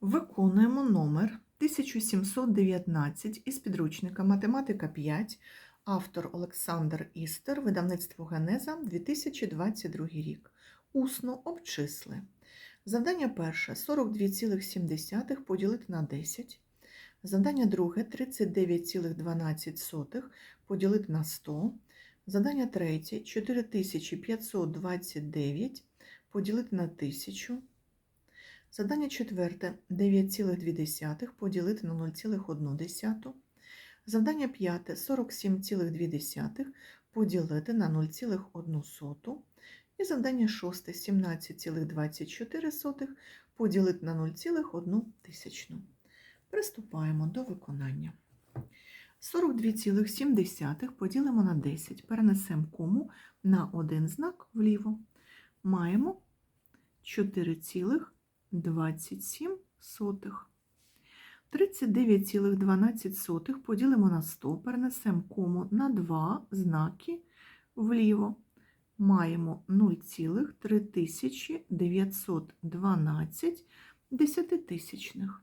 Виконуємо номер 1719 із підручника Математика 5, автор Олександр Істер, видавництво Генеза 2022 рік. Усно обчисли. Завдання перше 42,7 поділити на 10. Завдання друге 39,12 поділити на 100. Завдання третє 4529 поділити на 1000. Задання четверте 9,2 поділити на 0,1. Завдання п'яте 47,2 поділити на 0,1. І завдання шосте 17,24 поділити на 0,1. Приступаємо до виконання. 42,7 поділимо на 10. Перенесемо кому на один знак вліво. Маємо 4,27. 39,12 поділимо на 100, перенесемо кому на 2 знаки вліво. Маємо 0,3912 десятитисячних.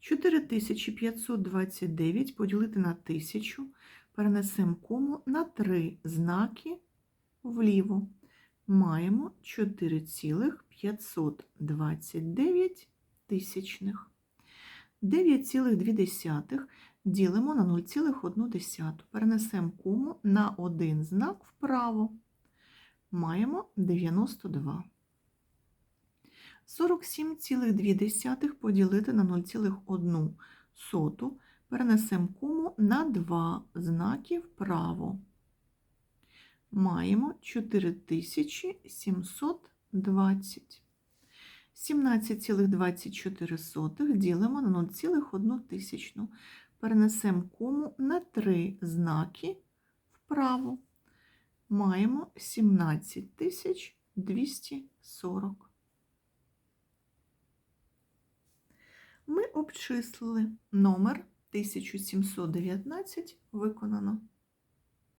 4529 поділити на 1000, перенесемо кому на 3 знаки вліво. Маємо 4,529 тисячних. 9,2 ділимо на 0,1. Перенесемо кому на один знак вправо. Маємо 92. 47,2 поділити на 0,1. Перенесемо кому на два знаки вправо. Маємо 4720. 17,24 ділимо на 0,1 тисячну. Перенесемо кому на 3 знаки вправо. Маємо 17240. Ми обчислили номер 1719 виконано.